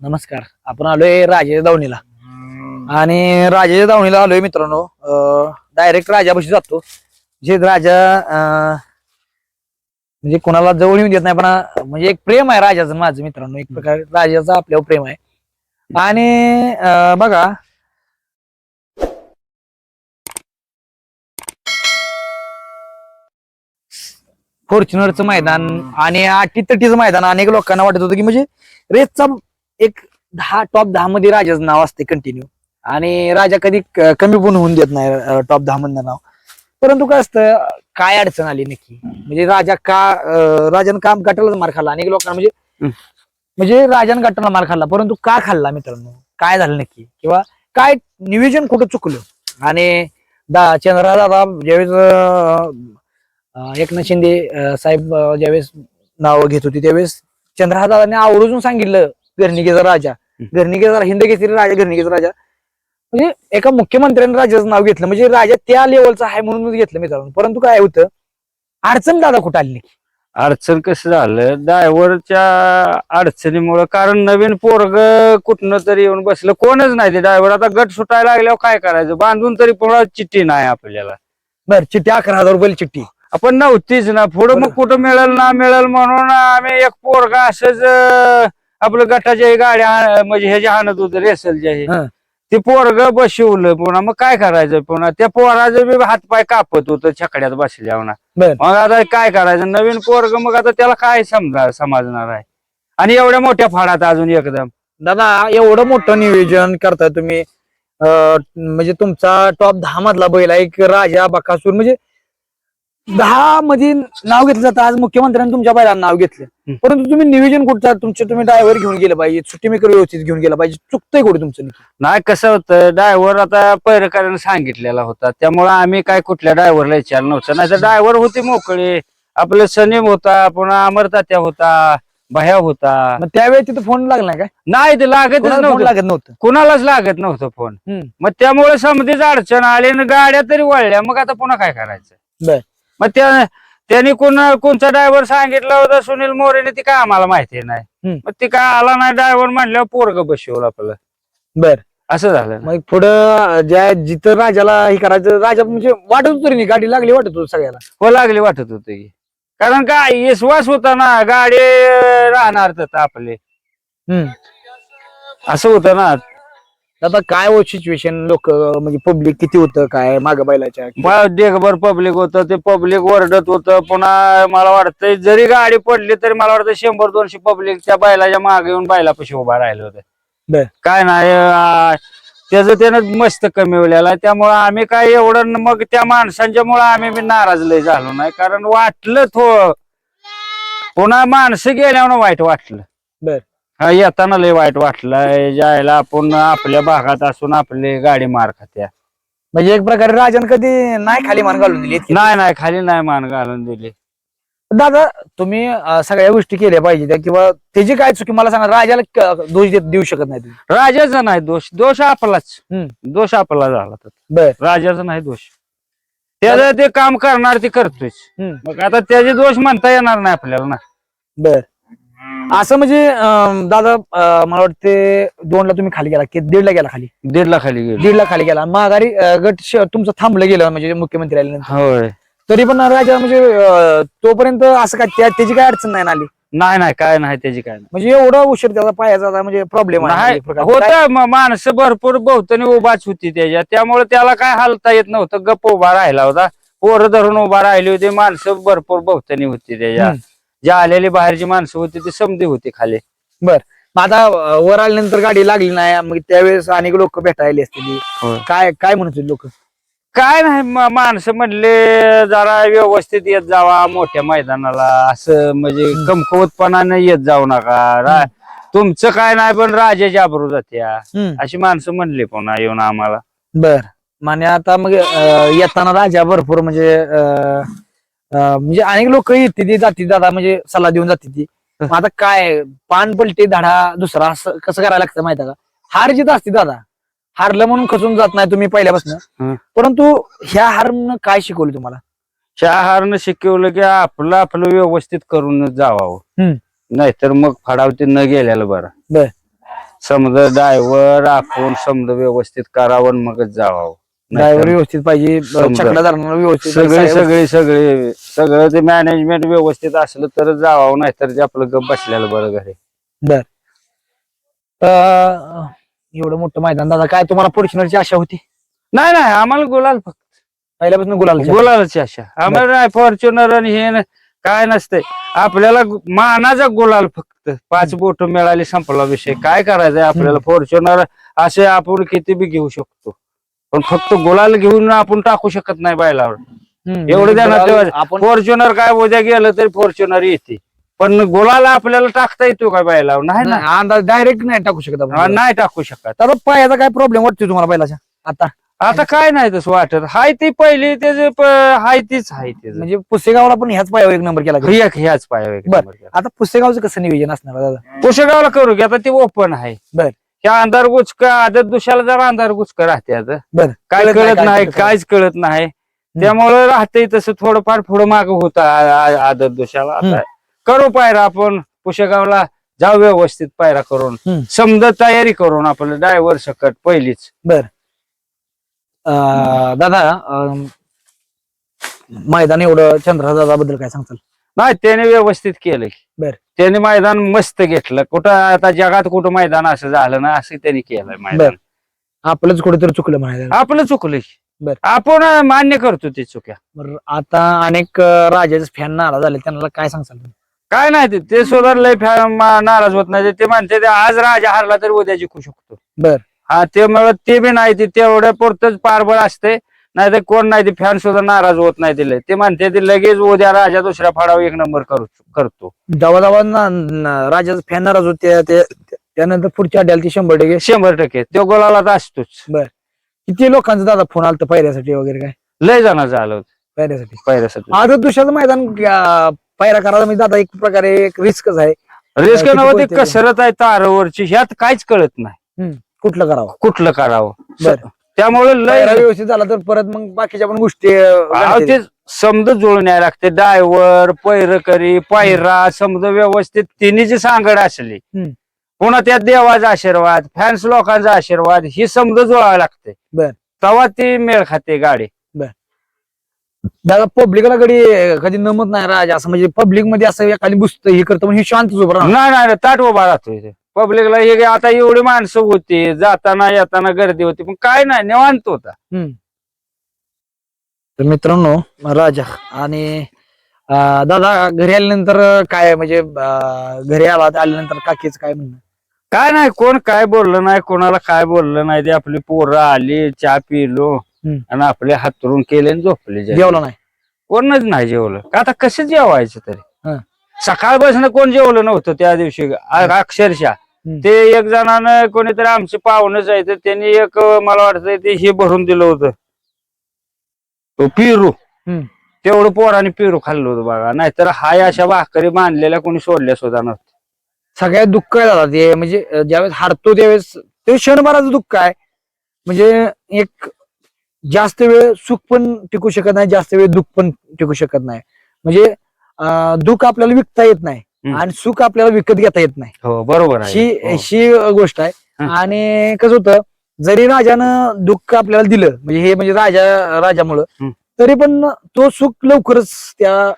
नमस्कार. आपण आलोय राजेच्या दावणीला. आणि राजाच्या दावणीला आलोय मित्रांनो. डायरेक्ट राजापाशी जातो. जे राजा अं, म्हणजे कोणाला जवळ येऊन देत नाही पण म्हणजे एक प्रेम आहे राजाचं माझं मित्रांनो. एक प्रकारे राजाचं आपल्यावर प्रेम आहे. आणि बघा. फॉर्च्युनरचं मैदान आणि आठी तटीचं मैदान अनेक लोकांना वाटत होतं की म्हणजे रेसचा एक दहा टॉप दहा मध्ये राजाचं नाव असते कंटिन्यू आणि राजा कधी कमी पण होऊन देत नाही टॉप दहा मधलं नाव. परंतु काय असतं काय अडचण आली नक्की? म्हणजे राजा का राजानं काम गाठायलाच मार खाल्ला. अनेक लोकांना म्हणजे. म्हणजे राजानं गाठायला मार खाल्ला. परंतु का खाल्ला मित्रांनो? काय झालं नक्की? किंवा काय नियोजन कुठं चुकलं? आणि दा चंद्रा दादा ज्यावेळेस एकनाथ शिंदे साहेब ज्यावेळेस नाव घेत होती त्यावेळेस चंद्रहा दादाने आवर्जून सांगितलं गर्णिकेचा राजा. गर्णिकेचा हिंद केसरी राजा गर्णिकेचा राजा. म्हणजे एका मुख्यमंत्र्यांनी राजाचं नाव घेतलं. म्हणजे राजा त्या लेवलचा आहे म्हणूनच घेतलं मित्रांनो. परंतु काय होतं अडचण दादा कुठं आली नक्की अडचण कसं झालं? ड्रायव्हरच्या अडचणीमुळं कारण नवीन पोरग कुठनं तरी येऊन बसलं. कोणच नाही ते ड्रायव्हर. आता गट सुटायला लागल्यावर काय करायचं? बांधून तरी पुन्हा चिठ्ठी नाही आपल्याला. बर चिठ्ठी अकरा हजार रुपये चिठ्ठी. आपण नव्हतीच ना. पुढं मग. कुठं मिळेल ना मिळेल म्हणून आम्ही एक पोरगा असंच आपलं गटाच्या गाड्या म्हणजे ह्याच्या आणत होतं रेसलच्या हे. हं. ते पोरग बसवलं पुन्हा मग काय करायचं पुन्हा त्या पोराचं बी हातपाय कापत होतं छकड्यात बसल्यावर ना. बर. मग आता काय करायचं नवीन पोरग मग आता त्याला काय समजा समजणार आहे आणि एवढ्या मोठ्या फाडात अजून एकदम दादा एवढं मोठं नियोजन करताय तुम्ही अं, म्हणजे तुमचा टॉप दहा मधला बैल आहे एक राजा बकासूर म्हणजे दहा मध्ये नाव घेतलं जातं. आज मुख्यमंत्र्यांनी तुमच्या बैलांना नाव घेतलं. परंतु तुम्ही नियोजन कुठचं? तुमचे तुम्ही ड्रायव्हर घेऊन गेलं पाहिजे. सुट्टी मेकर व्यवस्थित घेऊन गेला पाहिजे. चुकतंय कुठे तुमचं? नाही कसं होतं ड्रायव्हर आता पैरकारानं सांगितलेला होता. त्यामुळे आम्ही काय कुठल्या ड्रायव्हरला विचारलं नव्हतं. नाही तर ड्रायव्हर होते मोकळे. आपलं सनीम होता पुन्हा अमरतात्या होता भया होता. मग त्यावेळी तिथं फोन लागला काय? नाही ते नव्हतं. लागत नव्हतं? कुणालाच लागत नव्हतं फोन. मग त्यामुळे समधीच अडचण आली आणि गाड्या तरी वळल्या. मग आता पुन्हा काय करायचं. मग त्या त्यांनी कोण कोणचा ड्रायव्हर सांगितलं होतं सुनील मोरेने ती काय आम्हाला माहिती नाही. मग ती काय आला नाही ड्रायव्हर म्हणल्यावर पोरग बसवलं आपलं. बर. असं झालं. मग पुढं ज्या जिथं राजाला हे करायचं राजा म्हणजे वाटत होतं रे नाही गाडी लागली वाटत होतं सगळ्याला. हो लागली वाटत होते. कारण काय विश्वास होता ना गाडी राहणार तर आपले. हम्म. असं होतं ना. आता काय हो सिच्युएशन लोक म्हणजे पब्लिक किती होतं? काय माग बैलाच्या? ढेकभर पब्लिक होतं. ते पब्लिक ओरडत होतं. पुन्हा मला वाटतंय जरी गाडी पडली तरी मला वाटतं शंभर दोनशे पब्लिक त्या बैलाच्या मागे येऊन बैलापाशी उभा राहिलं. होतं. काय नाही त्याचं त्यानं मस्त कमीवलेला त्यामुळं आम्ही काय एवढं मग त्या माणसांच्या मुळे आम्ही बी नाराज लय झालो नाही. कारण वाटलं थो पुन्हा माणसं गेल्यावर वाईट वाटलं. बर. हा येताना लय वाईट वाटलं जायला आपण आपल्या भागात असून आपली गाडी मार खात्या. म्हणजे एक प्रकारे राजाने कधी नाही खाली मान घालून दिली इतकी. नाही नाही खाली नाही मान घालून दिली. दादा तुम्ही अं, सगळ्या गोष्टी केल्या पाहिजे त्या किंवा त्याची काय चुकी? मला सांगा राजाला क- दोष देत- देऊ शकत नाही तुम्ही? राजाचा नाही दोष. दोष आपलाच. हम्म. दोष आपला झाला तर. बर. राजाचा नाही दोष. त्याचं ते काम करणार ते करतोय हम्म. मग आता त्याचे दोष म्हणता येणार नाही आपल्याला ना. बर. असं म्हणजे अं, दादा अं, मला वाटते दोनला तुम्ही खाली गेला की दीडला गेला खाली? दीडला खाली गेलो. दीडला खाली गेला. माघारी अं, गट श- तुमचं थांबलं गेलं म्हणजे मुख्यमंत्री आल्यानंतर. होय. तरी पण राजा म्हणजे अं, तोपर्यंत असं काय त्या- त्याची काय अडचण नाही ना आली? नाही नाही काय नाही त्याची काय नाही. म्हणजे एवढा उशीर त्याचा पायाचा आता म्हणजे प्रॉब्लेम नाही होत माणसं भरपूर बहुतनी उभाच होती त्याच्या. त्यामुळे त्याला काय हालता येत नव्हतं. गप्प उभा राहिला होता. पोरं धरून उभा राहिली होती. माणसं भरपूर बहुतनी होती त्याच्या. हम्म. जे आलेली बाहेरची माणसं होती ती समधी होती खाली. आता अं, वर आल्यानंतर गाडी लागली नाही मग त्यावेळेस अनेक लोक भेटायला असतील होय. काय काय म्हणत लोक? काय नाही म- माणसं म्हणले जरा व्यवस्थित येत जावा मोठ्या मैदानाला. असं म्हणजे कमकवतपणाने येत जाऊ नका. रा- तुमचं काय नाही पण राजाची आबरू जात्या. अशी माणसं म्हणली पुन्हा येऊन आम्हाला. बर. म्हणजे आता मग अं, येताना राजा भरपूर म्हणजे अं, म्हणजे अनेक लोक येते ती जाती दादा म्हणजे सल्ला देऊन जाते ती. मग आता काय पान पलटी धडा दुसरा असं कसं करायला लागतं माहिती का? हार जित असते दादा. हारलं म्हणून खचून जात नाही तुम्ही पहिल्यापासून. परंतु ह्या हारनं काय शिकवलं तुम्हाला? शहारनं शिकवलं की आपलं आपलं व्यवस्थित करून जावावं. नाहीतर मग फडावती न गेलेलं बरं. समजा ड्रायव्हर आपण समजा व्यवस्थित करावं आणि मगच जावावं. ड्रायव्हर व्यवस्थित पाहिजे समजा. छकडा धरणार व्यवस्थित सगळे पाहिजे. सगळे सगळे सगळं ते मॅनेजमेंट व्यवस्थित असलं तर जावावं नाही तर ते आपलं गप बसलेलं बरं घरी. अं, एवढं मोठं मैदान दादा काय तुम्हाला फॉर्च्युनरची आशा होती? नाही नाही आम्हाला गुलाल फक्त. पहिल्यापासून गुलाल गुलालाची आशा. आम्हाला नाही फॉर्च्युनर आणि हे न- काय नसतंय. आपल्याला गु- मानाचा गुलाल फक्त. पाच बोट मिळाली संपला विषय. काय करायचंय आपल्याला? फॉर्च्युनर असे आपण किती बी घेऊ शकतो. पण फक्त गुलाल घेऊन आपण टाकू शकत नाही बैलावर. एवढं ठेवायचं. आपण फॉर्च्युनर काय उद्या गेलं तरी फॉर्च्युनर येते. पण गुलाल आपल्याला टाकता येतो का बैलावर? नाही ना. अंदाज डायरेक्ट नाही टाकू शकत आपण. नाही टाकू शकत. दादा पायाचा काय प्रॉब्लेम वाटतो तुम्हाला बैलाच्या? आता. आता काय नाही तसं वाटत. हाय ती पहिली प- हाय तीच हाय त्याचं म्हणजे पुसेगावला पण ह्याच पायावर एक नंबर केला ह्या- ह्याच पाया बर. आता पुसेगावचं कसं नियोजन असणार दादा? पुशेगावला करू की आता ते ओपन आहे. बर. ह्या अंधार गुचका आदत दुशाला जरा अंधार गुचका राहते आता. बर. काय कळत नाही, कळत काय नाही कुठं काहीच कळत नाही. त्यामुळे राहते तसं थोडंफार पुढं माग होत आदत दुशाला. आता करू पायरा आपण पुशेगावला जाऊ व्यवस्थित पायरा करून. समजा तयारी करून आपलं ड्रायव्हर सकट पहिलीच. अं, दादा मैदान एवढं चंद्रा दादा बद्दल काय सांगताल? नाही त्याने व्यवस्थित केलंय. बर. त्याने मैदान मस्त घेतलं. कुठं आता जगात कुठं मैदान असं झालं ना असं त्यांनी केलंय मैदान. आपलंच कुठेतरी चुकलं म्हणायचं आपलं चुकलंय. बर. आपण मान्य करतो ते चुक्या. बरं, आता अनेक अं, राजाचे फॅन नाराज झाले. त्यांना काय तुम्ही? काय नाही ते- ते फॅ- मा- नाराज होत नाही. ते म्हणते ते आज राजा हारला तरी उद्या जिंकू शकतो. बर. हा ते मला ते बी नाही ते तेवढ्या पुरतच पारबळ असते नाही तर कोण नाही ते फॅन सुद्धा नाराज होत नाही तिला. ते म्हणते ते लगेच उद्या राजा दुसऱ्या फाडावर एक नंबर करू करतो. ना- ना- राजाचे फॅन नाराज होते ते- ते- त्यानंतर पुढच्या अड्याला ती शंभर टक्के. शंभर टक्के. तो गोलाला तर असतोच. किती लोकांचा दादा फोन आलता पायऱ्यासाठी वगैरे काय? लय जणांचं आलं पायऱ्यासाठी. पहिल्यासाठी आज दुसऱ्याचं मैदान अं, पायऱ्या करायला म्हणजे दादा एक प्रकारे एक रिस्कच आहे. रिस्क किती नव्हती? कसरत आहे तारावरची. ह्यात काहीच कळत नाही. कुठलं करावं? कुठलं करावं? बर. त्यामुळे पायरा लय व्यवस्थित झाला तर परत मग बाकीच्या पण गोष्टी अं, अहो, समज जुळून यायला लागते. डायव्हर पैरकरी पायरा समज व्यवस्थित तिन्हीची सांगड असली हम्म. पुन्हा त्यात देवाचा आशीर्वाद फॅन्स लोकांचा आशीर्वाद ही समज जुळावं लागते. बर. तेव्हा ती मेळ खाते गाडी. दादा पब्लिकला कधी कधी नमत नाही राजा. असं म्हणजे पब्लिकमध्ये असं एखादी बुसतं हे करतं म्हणजे शांत उभं राहणार. नाही नाही नाही, ताट उभा राहतो इथे पब्लिकला हे आता एवढी माणसं होती जाताना येताना गर्दी होती पण काय नाही निवांत होता तर मित्रांनो राजा आणि अं, दादा घरी आल्यानंतर काय म्हणजे अं, घरी आला आल्यानंतर काकीच काय म्हणणं काय नाही कोण काय बोललं नाही कोणाला काय बोललं नाही ते आपली पोरं आली चहा पिलो हम्म. आणि आपले हातरून केले आणि झोपले जेवले. जेवला नाही कोणच नाही जेवलं का आता कसं जेवायचं तरी हं. सकाळपासून कोण जेवलं नव्हतं त्या दिवशी अ- अक्षरशः. ते एक जणानं कोणीतरी आमचे पाहुणेच आहे तर त्यांनी एक मला वाटतं ते हे भरून दिलं होतं. तो पिरू. तेवढं पोराने पिरू खाल्लं होतं बघा. नाहीतर हाय अशा भाकरी बांधलेल्या कोणी सोडल्या सुद्धा नव्हत्या. सगळ्यात दुःख आहे दादा ते. म्हणजे ज्यावेळेस हारतो त्यावेळेस ते क्षणभराचं दुःख आहे. म्हणजे एक जास्त वेळ सुख पण टिकू शकत नाही जास्त वेळ दुःख पण टिकू शकत नाही. म्हणजे दुःख आपल्याला विकता येत नाही. आणि सुख आपल्याला विकत घेता येत नाही. हो बरोबर आहे. ही. गोष्ट आहे. हं. आणि कसं होतं जरी राजानं दुःख आपल्याला दिलं म्हणजे हे म्हणजे राजा राजामुळं हं. तरी पण तो सुख लवकरच त्या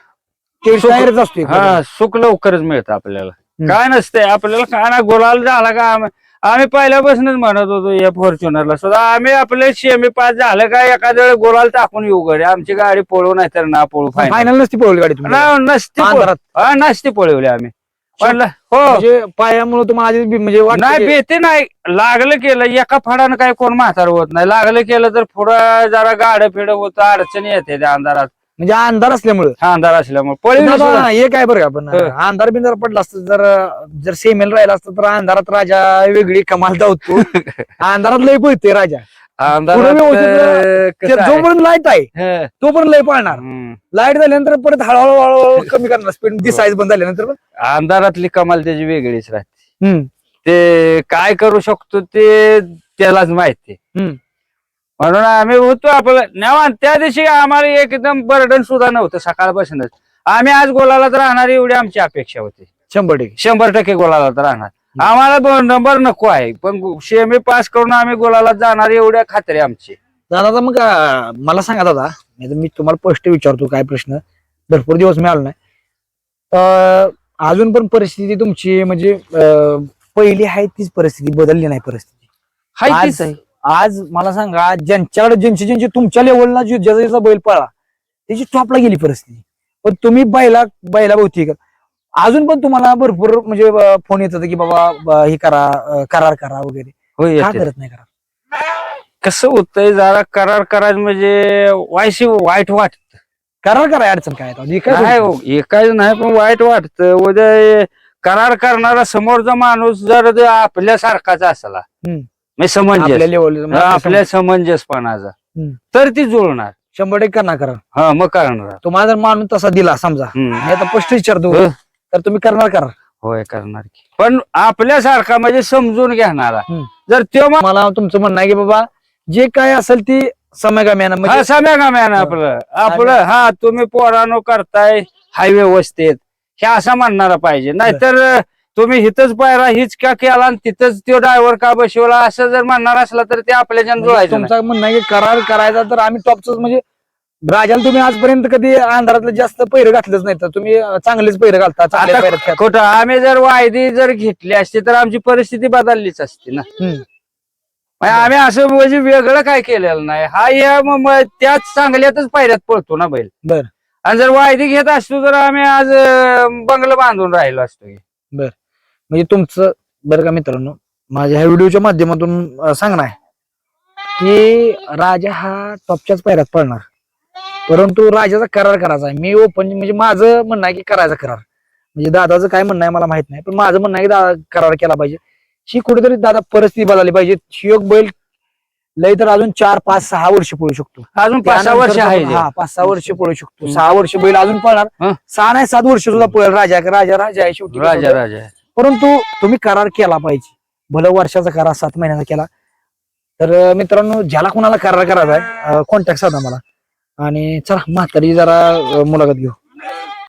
सुख- असतो एक हा सुख लवकरच मिळतं आपल्याला. काय नसतंय आपल्याला काय ना गोलाल झाला का? आम- आम्ही पहिल्यापासूनच म्हणत होतो या फॉर्च्युनरला सुद्धा. आम्ही आपले शेमी पास झालं का एखाद्या वेळेस गोलाल टाकून येऊ घरी. आमची गाडी पळू नाही तर ना पळू फायनल फायनल नसती पळवली गाडी तुम्ही. नसती पळ- अंधारात. हा, नसती पळवली आम्ही. म्हणलं हो. म्हणजे पायामुळे तुम्हाला आधीच बी- म्हणजे वाटतं नाही की- भीती नाही. लागलं केलं एका फडानं काय कोण म्हातार होत नाही. लागलं केलं तर पुढं जरा गाड फिड होत अडचणी येते त्या अंधारात. म्हणजे अंधार असल्यामुळे हा अंधार असल्यामुळे पळवी सुद्धा. हे काय बरं का पण. अंधार बिंधार पडला असतं जर जर सेमेल राहिला असतं तर अंधारात राजा वेगळी कमाल धावतो अंधारात लय पळते राजा आहे? जोपर्यंत लाइट आहे. तो पण लय पळणार. लाइट झाल्यानंतर परत हळूहळू हळूहळू कमी करणार स्पीड दिसायच बंद झाल्यानंतर अंधारातली कमाल त्याची वेगळीच राहते. ते काय करू शकतो ते त्यालाच माहिती. म्हणून आम्ही होतो आपलं. निवांत त्या दिवशी आम्हाला एकदम बर्डन सुद्धा नव्हतं सकाळपासूनच. आम्ही आज गोलाला तर राहणार एवढी आमची अपेक्षा होती. शंभर टक्के. शंभर टक्के गोलाला तर राहणार. आम्हाला दोन नंबर नको आहे पण सेमी पास करून आम्ही गोलाला जाणार एवढ्या खात्री आमची. दादा मग मला सांगा दादा नाही तर मी तुम्हाला स्पष्ट विचारतो काय प्रश्न. भरपूर दिवस मिळाला नाही. अं, अजून पण परिस्थिती तुमची म्हणजे पहिली आहे तीच परिस्थिती बदलली नाही परिस्थिती. हाय आज तीच आहे. आज मला सांगा ज्यांच्याकडे ज्यांची ज्यांची तुमच्या लेवलला जो ज्याचा बैल पळा त्याची टॉपला गेली परिस्थिती. पण तुम्ही बैला बैला भोवती अजून पण तुम्हाला भरपूर म्हणजे फोन येतात की बाबा हे करा करार करा वगैरे. का. करत नाही करार? कसं होतंय जरा करार करायचं म्हणजे वायशी वाईट वाटत. करार करा अडचण काय? आता? हे एकाच नाही पण वाईट वाटत. उद्या करार करणारा समोरचा माणूस जर आपल्यासारखाच असला म्हणजे समंजस. आपल्या लेवल आपल्या समंजसपणाचा. हम्म. तर ती जुळणार. शंभर टक्के करणार करा. हा मग करणार. तुम्हाला जर माणूस तसा दिला समजा. हम्म. मी आता स्पष्ट विचारतो. हं. तर तुम्ही करणार करा. होय करणार की. पण आपल्यासारखा म्हणजे समजून घेणारा. हम्म. जर तो मा- मला तुमचं म्हणणं आहे की बाबा जे काय असेल ती समयगाम्यानं हा म्हणजे सम्या काम्यानं आपलं आपलं हा तुम्ही पोरानो करताय हाय व्यवस्थित. हे असं म्हणणारा पाहिजे. नाहीतर तुम्ही हिथच पायरा हीच का केला आणि तिथंच तो ड्रायव्हर का बसवला असं जर म्हणणार असला तर ते आपल्याच्यानं म्हणजे जुळायचं नाही. तुमचं म्हणणं आहे की करार करायचा तर आम्ही टॉपच म्हणजे राजाला तुम्ही आजपर्यंत कधी अंधारातलं जास्त पैर घातलंच नाही तर तुम्ही अं, चांगलेच पैर घालता चांगल्या आता पैऱ्यात खेळता. खोटं आम्ही जर वायदी जर घेतली असती तर आमची परिस्थिती बदललीच असती ना हम्म. म्हणजे आम्ही असं म्हणजे वेगळं काय केलेलं नाही हा या म- म- त्याच चांगल्यातच पायऱ्यात पळतो ना बैल बर. आणि जर वायदी घेत असतो तर आम्ही आज अं, बंगलं बांधून राहिलो असतो म्हणजे तुमचं बरं का मित्रांनो माझ्या ह्या व्हिडिओच्या माध्यमातून सांगणं आहे की राजा हा टॉपच्याच पैरात पडणार. परंतु राजाचा करार करायचा आहे. मी ओपन म्हणजे माझं म्हणणं आहे की करायचा करार. म्हणजे दादाचं काय म्हणणं आहे मला माहीत नाही पण माझं म्हणणं आहे की दादा करार केला पाहिजे. ही कुठेतरी दादा परिस्थिती बदलली पाहिजे. शियोग बैल लय तर अजून चार पाच सहा वर्ष पळू शकतो. अजून पाच सहा वर्ष आहे हा पाच सहा वर्ष पळू शकतो. सहा वर्ष बैल अजून पळणार. सहा नाही सात वर्ष सुद्धा पळेल राजा. राजा राजा आहे शेवटी. राजा राजा परंतु तुम्ही करार केला पाहिजे. भलं वर्षाचा करार सात महिन्याचा केला. तर मित्रांनो ज्याला कोणाला करार करायचा आहे कॉन्टॅक्ट साधा मला. आणि चला म्हातारी जरा मुलाखत घेऊ.